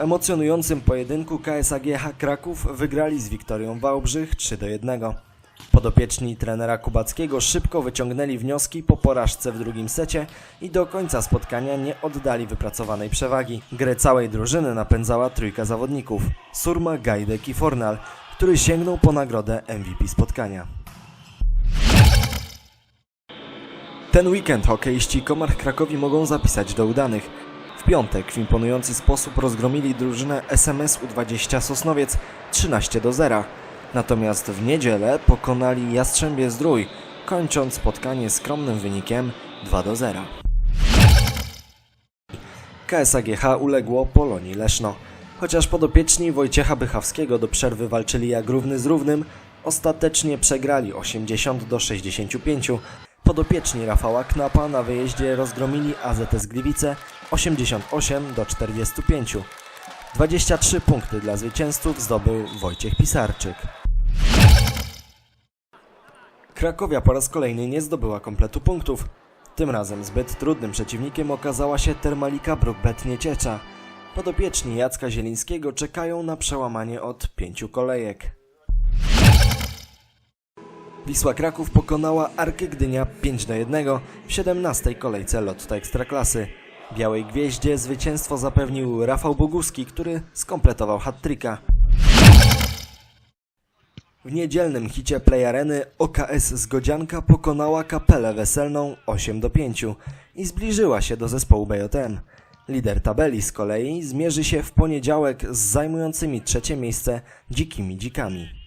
emocjonującym pojedynku KSAGH Kraków wygrali z Wiktorią Wałbrzych 3 do 1. Podopieczni trenera Kubackiego szybko wyciągnęli wnioski po porażce w drugim secie i do końca spotkania nie oddali wypracowanej przewagi. Grę całej drużyny napędzała trójka zawodników Surma, Gajdek i Fornal, który sięgnął po nagrodę MVP spotkania. Ten weekend hokeiści Komar Krakowi mogą zapisać do udanych. Piątek w imponujący sposób rozgromili drużynę SMS U20 Sosnowiec 13 do 0. Natomiast w niedzielę pokonali Jastrzębie Zdrój, kończąc spotkanie skromnym wynikiem 2 do 0. KSAGH uległo Polonii Leszno. Chociaż podopieczni Wojciecha Bychawskiego do przerwy walczyli jak równy z równym, ostatecznie przegrali 80 do 65. Podopieczni Rafała Knapa na wyjeździe rozgromili AZS Gliwice 88 do 45. 23 punkty dla zwycięzców zdobył Wojciech Pisarczyk. Krakowia po raz kolejny nie zdobyła kompletu punktów. Tym razem zbyt trudnym przeciwnikiem okazała się Termalika Brukbet Nieciecza. Podopieczni Jacka Zielińskiego czekają na przełamanie od pięciu kolejek. Wisła Kraków pokonała Arkę Gdynia 5 do 1 w 17 kolejce Lotto Ekstraklasy. Białej Gwieździe zwycięstwo zapewnił Rafał Boguski, który skompletował hat-tricka. W niedzielnym hicie Play Areny OKS Zgodzianka pokonała kapelę weselną 8 do 5 i zbliżyła się do zespołu BJM. Lider tabeli z kolei zmierzy się w poniedziałek z zajmującymi trzecie miejsce Dzikimi Dzikami.